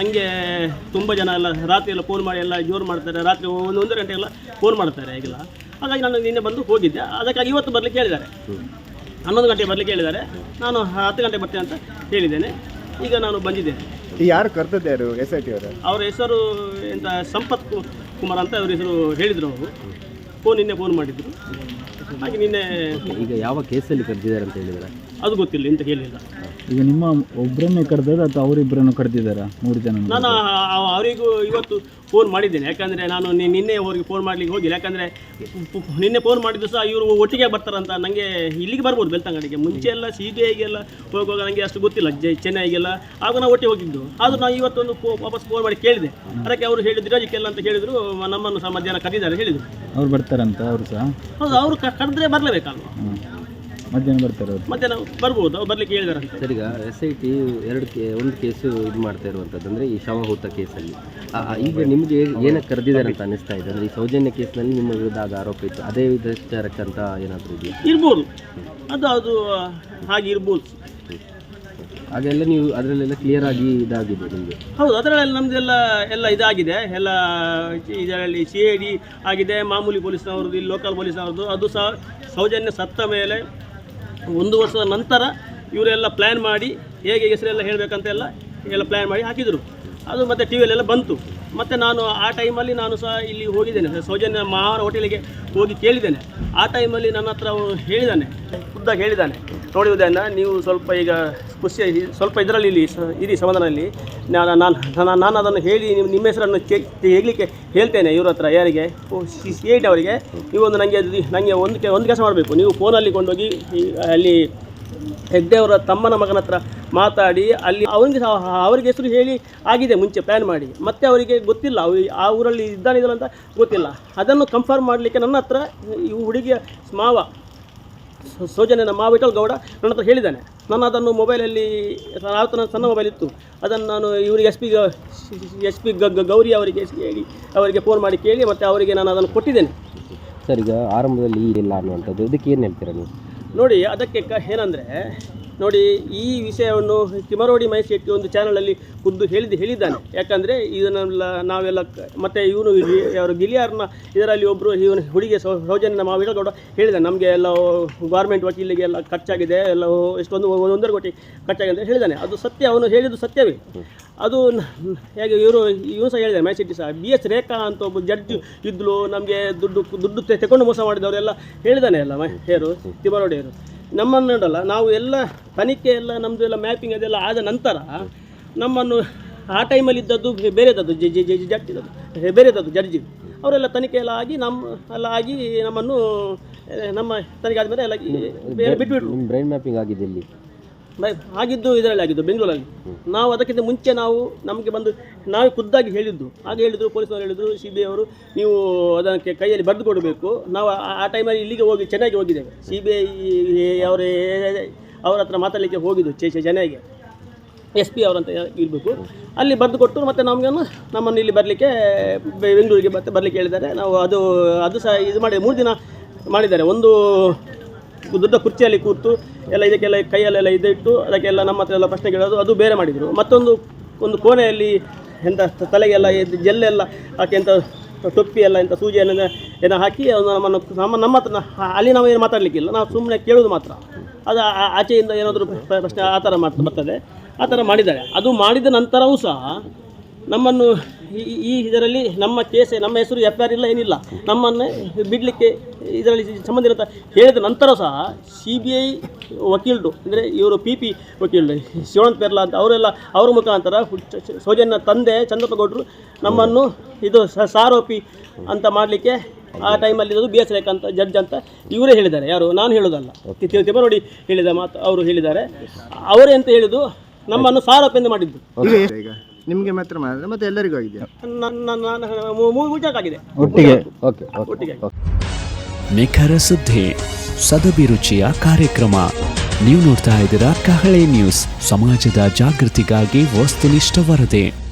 ನನಗೆ ತುಂಬ ಜನ ಎಲ್ಲ ರಾತ್ರಿ ಎಲ್ಲ ಫೋನ್ ಮಾಡಿ ಎಲ್ಲ ಜೋರು ಮಾಡ್ತಾರೆ. ರಾತ್ರಿ ಒಂದು ಒಂದು ಗಂಟೆ ಎಲ್ಲ ಫೋನ್ ಮಾಡ್ತಾರೆ ಈಗೆಲ್ಲ ಹಾಗಾಗಿ ನಾನು ನಿನ್ನೆ ಬಂದು ಹೋಗಿದ್ದೆ. ಅದಕ್ಕಾಗಿ ಇವತ್ತು ಬರಲಿಕ್ಕೆ ಹೇಳಿದ್ದಾರೆ. ಹನ್ನೊಂದು ಗಂಟೆಗೆ ಬರಲಿಕ್ಕೆ ಹೇಳಿದ್ದಾರೆ. ನಾನು ಹತ್ತು ಗಂಟೆ ಬರ್ತೇನೆ ಅಂತ ಹೇಳಿದ್ದೇನೆ. ಈಗ ನಾನು ಬಂದಿದ್ದೇನೆ. ಯಾರು ಕರ್ತದ್ದು ಯಾರು? ಎಸ್ ಐ ಟಿ ಅವರು? ಅವರ ಹೆಸರು ಎಂತ ಸಂಪತ್ ಕುಮಾರ್ ಅಂತ ಅವ್ರ ಹೆಸರು ಹೇಳಿದರು ಅವರು. ಫೋನ್ ನಿನ್ನೆ ಫೋನ್ ಮಾಡಿದ್ರು. ಹಾಗೆ ನಿನ್ನೆ ಈಗ ಯಾವ ಕೇಸಲ್ಲಿ ಕರೆದಿದ್ದಾರೆ ಅಂತ ಹೇಳಿದ್ರೆ? ಅದು ಗೊತ್ತಿಲ್ಲ ಅಂತ ಹೇಳಿಲ್ಲ. ಈಗ ನಿಮ್ಮ ಒಬ್ಬರನ್ನೇ ಕರೆದಾರ ಅಥವಾ ಅವರಿಬ್ಬರನ್ನು ಕರೆದಿದ್ದಾರಾ ಮೂರು ಜನ ನಾನು ಆ- ಅವರಿಗೂ ಇವತ್ತು ಫೋನ್ ಮಾಡಿದ್ದೇನೆ. ಯಾಕಂದರೆ ನಾನು ನಿ- ನಿನ್ನೆ ಅವರಿಗೆ ಫೋನ್ ಮಾಡಲಿಕ್ಕೆ ಹೋಗಿಲ್ಲ. ಯಾಕಂದರೆ ನಿನ್ನೆ ಫೋನ್ ಮಾಡಿದ್ದು ಸಹ ಇವರು ಒಟ್ಟಿಗೆ ಬರ್ತಾರಂತ ನನಗೆ ಇಲ್ಲಿಗೆ ಬರ್ಬೋದು ಬೆಳ್ತಂಗಡಿಗೆ. ಮುಂಚೆ ಎಲ್ಲ ಸಿ ಬಿ ಐಗೆಲ್ಲ ಹೋಗುವಾಗ ನನಗೆ ಅಷ್ಟು ಗೊತ್ತಿಲ್ಲ. ಜೈ ಚೆನ್ನೈಗೆಲ್ಲ. ಆಗ ನಾವು ಒಟ್ಟಿಗೆ ಹೋಗಿದ್ದು. ಆದರೂ ನಾನು ಇವತ್ತೊಂದು ಫೋ- ವಾಪಸ್ ಫೋನ್ ಮಾಡಿ ಕೇಳಿದೆ. ಅದಕ್ಕೆ ಅವರು ಹೇಳಿದ್ರು ಅದಕ್ಕೆಲ್ಲ ಅಂತ ಹೇಳಿದರು ನಮ್ಮನ್ನು ಸಹ ಮಧ್ಯಾಹ್ನ ಕರೆದಿದ್ದಾರೆ ಹೇಳಿದರು. ಅವ್ರು ಬರ್ತಾರಂತ ಅವರು ಸಹ? ಹೌದು ಅವರು ಕರೆದ್ರೆ ಬರಲೇಬೇಕಲ್ವ? ಮಧ್ಯಾಹ್ನ ಬರ್ತಾರೆ ಮಧ್ಯಾಹ್ನ ಬರ್ಬೋದು ಬರ್ಲಿಕ್ಕೆ ಬರಲಿಕ್ಕೆ ಹೇಳಿದಾರಂತೆ ಸರ್ ಈಗ ಎಸ್ ಐ ಟಿ ಎರಡು ಕೇ ಒಂದು ಕೇಸು ಇದು ಮಾಡ್ತಾ ಇರುವಂಥದ್ದು ಅಂದರೆ ಈ ಶವಹೂತ ಕೇಸಲ್ಲಿ. ಆ, ಈಗ ನಿಮಗೆ ಏನಕ್ಕೆ ಕರೆದಿದ್ದಾರೆ ಅಂತ ಅನಿಸ್ತಾ ಇದೆ? ಅಂದರೆ ಈ ಸೌಜನ್ಯ ಕೇಸ್ನಲ್ಲಿ ನಿಮ್ಮ ವಿರುದ್ಧ ಆಗ ಆರೋಪ ಇತ್ತು. ಅದೇ ವಿಚಾರಕ್ಕಂತ ಏನಾದರೂ ಇದೆಯಾ? ಇರ್ಬೋದು. ಅದು ಅದು ಹಾಗೆ ಇರ್ಬೋದು. ಹಾಗೆಲ್ಲ ನೀವು ಅದರಲ್ಲೆಲ್ಲ ಕ್ಲಿಯರ್ ಆಗಿ ಇದಾಗಿದೆ ನಿಮಗೆ. ಹೌದು ಅದರಲ್ಲಿ ನಮ್ಮದೆಲ್ಲ ಎಲ್ಲ ಇದಾಗಿದೆ. ಎಲ್ಲ ಇದರಲ್ಲಿ ಸಿ ಐ ಡಿ ಆಗಿದೆ ಮಾಮೂಲಿ ಪೊಲೀಸ್ನವ್ರದ್ದು ಇಲ್ಲಿ ಲೋಕಲ್ ಪೊಲೀಸ್ನವ್ರದ್ದು ಅದು ಸಹ ಸೌಜನ್ಯ ಸತ್ತ ಮೇಲೆ ಒಂದು ವರ್ಷದ ನಂತರ ಇವರೆಲ್ಲ ಪ್ಲ್ಯಾನ್ ಮಾಡಿ ಹೇಗೆ ಹೆಸರೆಲ್ಲ ಹೇಳಬೇಕಂತೆಲ್ಲ ಎಲ್ಲ ಪ್ಲ್ಯಾನ್ ಮಾಡಿ ಹಾಕಿದರು. ಅದು ಮತ್ತು ಟಿ ವಿಯಲ್ಲೆಲ್ಲ ಬಂತು. ಮತ್ತು ನಾನು ಆ ಟೈಮಲ್ಲಿ ನಾನು ಸಹ ಇಲ್ಲಿ ಹೋಗಿದ್ದೇನೆ. ಸೌಜನ್ಯ ಮಹಾರ ಹೋಟೆಲಿಗೆ ಹೋಗಿ ಕೇಳಿದ್ದೇನೆ. ಆ ಟೈಮಲ್ಲಿ ನನ್ನ ಹತ್ರ ಅವರು ಹೇಳಿದ್ದಾನೆ ಖುದ್ದಾಗಿ ಹೇಳಿದ್ದಾನೆ ನೋಡಿ ನೀವು ಸ್ವಲ್ಪ ಈಗ ಖುಷಿ ಸ್ವಲ್ಪ ಇದರಲ್ಲಿ ಇಲ್ಲಿ ಇರಿ ಸಮಾಧಾನದಲ್ಲಿ. ನಾನು ನಾನು ನಾನು ನಾನು ಅದನ್ನು ಹೇಳಿ ನಿಮ್ಮ ನಿಮ್ಮ ಹೆಸರನ್ನು ಹೇಳಲಿಕ್ಕೆ ಹೇಳ್ತೇನೆ ಇವ್ರ ಹತ್ರ, ಯಾರಿಗೆ? ಸಿ ಸಿ ಐ, ಟಿ ಅವರಿಗೆ. ನೀವು ನನಗೆ ನನಗೆ ಒಂದು ಒಂದು ಕೆಲಸ ಮಾಡಬೇಕು. ನೀವು ಫೋನಲ್ಲಿ ಕೊಂಡೋಗಿ ಅಲ್ಲಿ ಹೆಗ್ಡೆ ಅವರ ತಮ್ಮನ ಮಗನ ಹತ್ರ ಮಾತಾಡಿ, ಅಲ್ಲಿ ಅವನಿಗೆ ಅವರಿಗೆ ಹೆಸರು ಹೇಳಿ ಆಗಿದೆ, ಮುಂಚೆ ಪ್ಲ್ಯಾನ್ ಮಾಡಿ. ಮತ್ತೆ ಅವರಿಗೆ ಗೊತ್ತಿಲ್ಲ ಆ ಊರಲ್ಲಿ ಇದ್ದಾನಿದ್ರು ಅಂತ ಗೊತ್ತಿಲ್ಲ. ಅದನ್ನು ಕನ್ಫರ್ಮ್ ಮಾಡಲಿಕ್ಕೆ ನನ್ನ ಹತ್ರ ಈ ಹುಡುಗಿಯ ಮಾವ ಸೌಜನ್ಯನ ಮಾವಿಟಲ್ ಗೌಡ ನನ್ನ ಹತ್ರ ಹೇಳಿದ್ದಾನೆ. ನಾನು ಅದನ್ನು ಮೊಬೈಲಲ್ಲಿ ಆತನ ಸಣ್ಣ ಮೊಬೈಲ್ ಇತ್ತು. ಅದನ್ನು ನಾನು ಇವರಿಗೆ S P S P Gauri ಅವರಿಗೆ ಹೇಳಿ, ಅವರಿಗೆ ಫೋನ್ ಮಾಡಿ ಕೇಳಿ ಮತ್ತು ಅವರಿಗೆ ನಾನು ಅದನ್ನು ಕೊಟ್ಟಿದ್ದೇನೆ. ಸರ್, ಈಗ ಆರಂಭದಲ್ಲಿ ಇಲ್ಲ ಅನ್ನುವಂಥದ್ದು, ಇದಕ್ಕೆ ಏನು ಹೇಳ್ತೀರಾ ನೀವು? ನೋಡಿ ಅದಕ್ಕೆ ಕ ಏನಂದರೆ ನೋಡಿ ಈ ವಿಷಯವನ್ನು ಕಿಮರೋಡಿ ಮಹೇಶ್ ಶೆಟ್ಟಿ ಒಂದು ಚಾನಲಲ್ಲಿ ಖುದ್ದು ಹೇಳಿದ್ದು ಹೇಳಿದ್ದಾನೆ. ಯಾಕಂದರೆ ಇದನ್ನೆಲ್ಲ ನಾವೆಲ್ಲ ಮತ್ತೆ ಇವನು ಅವರು ಗಿಲಿಯಾರ್ನ ಇದರಲ್ಲಿ ಒಬ್ಬರು ಇವನು ಹುಡುಗಿ ಸೌಜನ್ಯ ಮಾವೇಗೌಡ ಹೇಳಿದ ನಮಗೆ ಎಲ್ಲ ಗಾರ್ಮೆಂಟ್ ವಕೀಲಿಗೆ ಎಲ್ಲ ಖರ್ಚಾಗಿದೆ, ಎಲ್ಲ ಎಷ್ಟೊಂದು ಒಂದೊಂದರ ಕೋಟಿ ಖರ್ಚಾಗಿದೆ ಅಂತ ಹೇಳಿದ್ದಾನೆ ಅದು ಸತ್ಯ, ಅವನು ಹೇಳಿದ್ದು ಸತ್ಯವೇ. ಅದು ಹೇಗೆ ಇವರು, ಇವನು ಸಹ ಹೇಳಿದ್ದಾರೆ ಮಹೇಶ್ ಶೆಟ್ಟಿ ಸಹ. ಬಿ ಎಸ್ ರೇಖಾ ಅಂತ ಒಬ್ಬ ಜಡ್ಜ್ ಇದ್ಲು, ನಮಗೆ ದುಡ್ಡು ದುಡ್ಡು ತೆಕೊಂಡು ಮೋಸ ಮೋಸ ಮಾಡಿದವರೆಲ್ಲ ಹೇಳಿದ್ದಾನೆ ಎಲ್ಲ ಮೈ ಹೇರು ತಿಮರೋಡಿಯರು ನಮ್ಮನ್ನು ನೋಡಲ್ಲ ನಾವು ಎಲ್ಲ ತನಿಖೆ ಎಲ್ಲ ನಮ್ಮದು ಎಲ್ಲ ಮ್ಯಾಪಿಂಗ್ ಅದೆಲ್ಲ ಆದ ನಂತರ ನಮ್ಮನ್ನು ಆ ಟೈಮಲ್ಲಿ ಇದ್ದದ್ದು ಬೇರೆದ್ದು ಬೇರೆದದ್ದು ಜಿ ಜಿ ಜಿ ಜಡ್ಜ್ ಇದ್ದದ್ದು ಬೇರೆದದ್ದು ಜಡ್ಜಿ ಅವರೆಲ್ಲ ತನಿಖೆ ಎಲ್ಲ ಆಗಿ ನಮ್ಮ ಎಲ್ಲ ಆಗಿ ನಮ್ಮನ್ನು ನಮ್ಮ ತನಿಖೆ ಆದಮೇಲೆ ಎಲ್ಲ ಬಿಟ್ಬಿಟ್ರು. ಬ್ರೈನ್ ಮ್ಯಾಪಿಂಗ್ ಆಗಿದೆ ಇಲ್ಲಿ. ಆಗಿದ್ದು ಇದರಲ್ಲಿ ಆಗಿದ್ದು, ಬೆಂಗಳೂರಲ್ಲಿ. ನಾವು ಅದಕ್ಕಿಂತ ಮುಂಚೆ ನಾವು ನಮಗೆ ಬಂದು, ನಾವೇ ಖುದ್ದಾಗಿ ಹೇಳಿದ್ದು. ಆಗ ಹೇಳಿದ್ರು ಪೊಲೀಸರು ಹೇಳಿದರು ಸಿ ಬಿ ಅವರು ನೀವು ಅದಕ್ಕೆ ಕೈಯಲ್ಲಿ ಬರೆದು ಕೊಡಬೇಕು. ನಾವು ಆ- ಟೈಮಲ್ಲಿ ಇಲ್ಲಿಗೆ ಹೋಗಿ, ಚೆನ್ನಾಗಿ ಹೋಗಿದ್ದೇವೆ. ಸಿ ಬಿ ಐ ಅವರ, ಅವ್ರ ಹತ್ರ ಮಾತಾಡಲಿಕ್ಕೆ ಹೋಗಿದ್ದು ಜನಗೆ ಎಸ್ ಪಿ ಅವರಂತ ಇರಬೇಕು. ಅಲ್ಲಿ ಬರೆದು ಕೊಟ್ಟು ಮತ್ತು ನಮಗೆ ನಮ್ಮನ್ನು ಇಲ್ಲಿ ಬರಲಿಕ್ಕೆ ಬೆಂಗಳೂರಿಗೆ ಮತ್ತೆ ಬರಲಿಕ್ಕೆ ಹೇಳಿದ್ದಾರೆ. ನಾವು ಅದು ಅದು ಸಹ ಇದು ಮಾಡಿ, ಮೂರು ದಿನ ಮಾಡಿದ್ದಾರೆ. ಒಂದು ದೊಡ್ಡ ಕುರ್ಚಿಯಲ್ಲಿ ಕೂತು ಎಲ್ಲ ಇದಕ್ಕೆಲ್ಲ ಕೈಯಲ್ಲೆಲ್ಲ ಇದಿಟ್ಟು, ಅದಕ್ಕೆಲ್ಲ ನಮ್ಮ ಹತ್ರ ಎಲ್ಲ ಪ್ರಶ್ನೆ ಕೇಳೋದು ಅದು ಬೇರೆ ಮಾಡಿದರು. ಮತ್ತೊಂದು, ಒಂದು ಕೋಣೆಯಲ್ಲಿ ಎಂಥ ತಲೆಗೆಲ್ಲ ಜೆಲ್ಲೆಲ್ಲ ಹಾಕಿ ಎಂಥ ಟೊಪ್ಪಿ ಎಲ್ಲ ಎಂಥ ಸೂಜಿಯನ್ನು ಏನೋ ಹಾಕಿ ನಮ್ಮನ್ನು, ನಮ್ಮ ನಮ್ಮ ಹತ್ರ ಅಲ್ಲಿ ನಾವು ಏನು ಮಾತಾಡಲಿಕ್ಕಿಲ್ಲ. ನಾವು ಸುಮ್ಮನೆ ಕೇಳೋದು ಮಾತ್ರ. ಅದು ಆಚೆಯಿಂದ ಏನಾದರೂ ಪ್ರ- ಪ್ರಶ್ನೆ, ಆ ಥರ ಮಾಡ್ತಾ ಬರ್ತದೆ. ಆ ಥರ ಮಾಡಿದ್ದಾರೆ. ಅದು ಮಾಡಿದ ನಂತರವೂ ಸಹ ನಮ್ಮನ್ನು ಈ- ಈ ಇದರಲ್ಲಿ ನಮ್ಮ ಕೇಸ್ ನಮ್ಮ ಹೆಸರು ಎಫ್ ಆರ್ ಇಲ್ಲ ಏನಿಲ್ಲ. ನಮ್ಮನ್ನು ಬಿಡಲಿಕ್ಕೆ ಇದರಲ್ಲಿ ಸಂಬಂಧಿತ ಹೇಳಿದ ನಂತರ ಸಹ ಸಿ ಬಿ ಐ ವಕೀಲರು ಅಂದರೆ ಇವರು ಪಿ ಪಿ ವಕೀಲರು ಶಿವಾನಂದ ಪೆರ್ಲಾ ಅಂತ ಅವರೆಲ್ಲ ಅವರ ಮುಖಾಂತರ ಸೌಜನ್ಯ ತಂದೆ ಚಂದ್ರಪ್ಪಗೌಡರು ನಮ್ಮನ್ನು ಇದು ಸಾರೋಪಿ ಅಂತ ಮಾಡಲಿಕ್ಕೆ ಆ ಟೈಮಲ್ಲಿ ಇರೋದು ಬಿ ಎಸ್ ರೇಖಾ ಅಂತ ಜಡ್ಜ್ ಅಂತ ಇವರೇ ಹೇಳಿದ್ದಾರೆ. ಯಾರು? ನಾನು ಹೇಳೋದಲ್ಲ. ತಿ- ನೋಡಿ ತಿಮ್ಮರೋಡಿ ಹೇಳಿದ ಮಾತು ಅವರು ಹೇಳಿದ್ದಾರೆ. ಅವರೇ ಅಂತ ಹೇಳಿದ್ದು ನಮ್ಮನ್ನು ಸಾರೋಪಿ ಎಂದು ಮಾಡಿದ್ದು. ಈಗ ನಿಮಗೆ ಮಾತ್ರ ಮಾಡಿದ್ರೆ ಮತ್ತೆ ಎಲ್ಲರಿಗೂ ಆಗಿದೆ ನನ್ನ ನಾನು ಮುಜಾಕಾಗಿದೆ ಒಟ್ಟಿಗೆ? ಓಕೆ ಓಕೆ ಒಟ್ಟಿಗೆ ನಿಖರ ಸುದ್ದಿ ಸದಭಿರುಚಿಯ ಕಾರ್ಯಕ್ರಮ. ನೀವು ನೋಡ್ತಾ ಇದ್ದೀರಾ ಕಹಳೆ ನ್ಯೂಸ್. ಸಮಾಜದ ಜಾಗೃತಿಗಾಗಿ ವಸ್ತುನಿಷ್ಠ ವರದಿ.